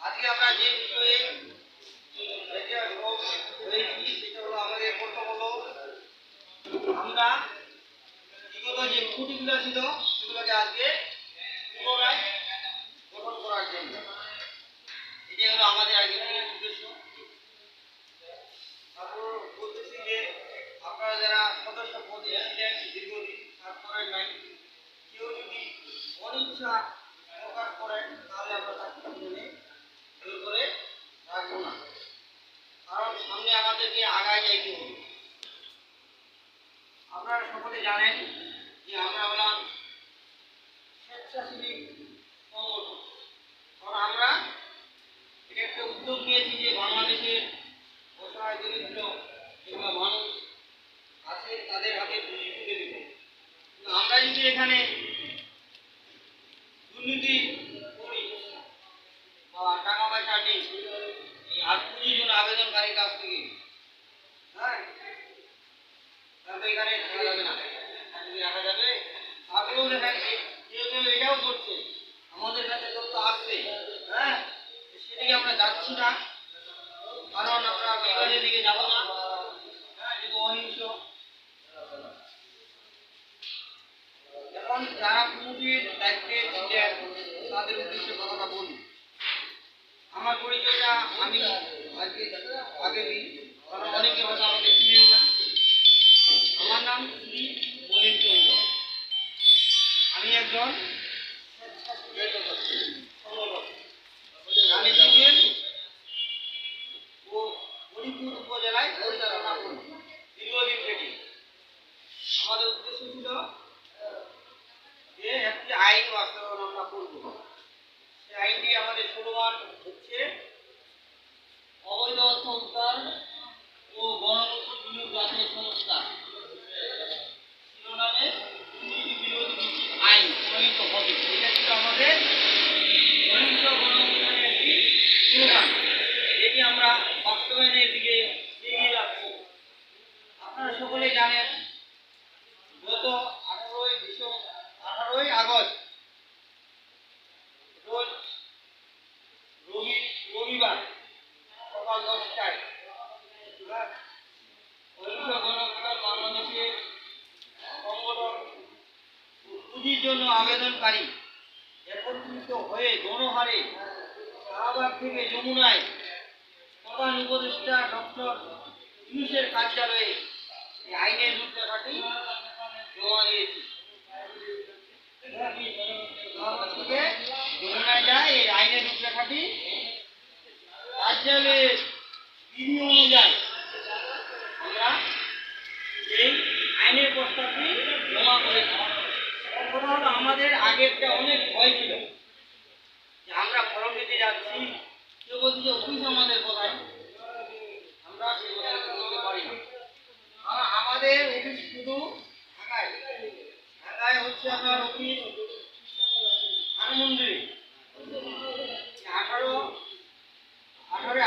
আজকে আমরা যে বিষয়ে সেটা হলো আমাদের প্রথম হলো আমরা বিগত যে খুঁটিগুলো ছিল, সেগুলোকে আজকে পুনরায় করার জন্য এটাই হলো আমাদের উদ্দেশ্য বলতেছি যে আপনারা যারা সদস্য পদে ছিলেন দীর্ঘদিন করেন নাই কেউ যদি অনিচ্ছা প্রকাশ করেন তাহলে আমরা তাকে জোর করে রাখব না কারণ সামনে আমাদেরকে আগায় যাইতে হবে আপনারা সকলে জানেন যে আমরা হলাম স্বেচ্ছাসেবী এখানে দুর্নীতি বা টাকা পয়সা নিই। জন্য আবেদনকারীর কাছ থেকে। হ্যাঁ? এখানে এটাও করছে। আমাদের কাছে তথ্য আসছে। হ্যাঁ? সেদিকে আমরা যাচ্ছি না। কারণ আমরা বিভাগের দিকে যাব না হ্যাঁ যেহেতু অহিংস এখন যারা কমিটির দায়িত্বে ছিলেন তাদের উদ্দেশ্যে কথাটা বলি। আমার পরিচয়টা আমি আজকে আগে দিই। কারণ অনেকে হয়তো আমাকে চিনেন না। আমার নাম শ্রী মলিন চন্দ্র আমি একজন ও উপজেলায় আমাদের উদ্দেশ্য ছিল যে একটি আইন বাস্তবায়ন আমরা করব সেই আইনটি আমাদের শুরুয়ার হচ্ছে অবৈধ অর্থ উদ্ধার ও গণমুক্ত বিনিয়োগ জাতীয় সংস্থা শিরোনামে দুর্নীতি বিরোধী ভিত্তিক আইন প্রণীত হবে এটা ছিল আমাদের অহিংস গণঅভ্যুত্থানের একটি স্লোগান এটি আমরা বাস্তবায়নের দিকে এগিয়ে যাচ্ছি আপনারা সকলেই জানেন গত আঠারোই ডিসেম্বর আঠারোই আগস্ট রোজ রবি রবিবার সকাল দশটায় অহিংস গণঅভ্যুত্থান বাংলাদেশের সংগঠন পুঁজির জন্য আবেদনকারী, একত্রিত হয়ে গণহারে শাহবাগ থেকে যমুনায় প্রধান উপদেষ্টা ডক্টর ইউনুসের কার্যালয়ে এই আইনের রূপরেখাটি জমা দিয়েছি। শাহবাগ থেকে যমুনায় যায়, এই আইনের রূপরেখাটি কার্যালয়ের বিধি অনুযায়ী তখন আমাদের আগে একটা অনেক ভয় ছিল। যে আমরা ফরম দিতে যাচ্ছি কেউ বলছি যে অফিস আমাদের কোথায়? আমরা সেই কথা বলতে পারি না। কারণ আমাদের অফিস শুধু ঢাকায়। ঢাকায় হচ্ছে আপনার অফিস হানুমন্দির আঠারো আঠারো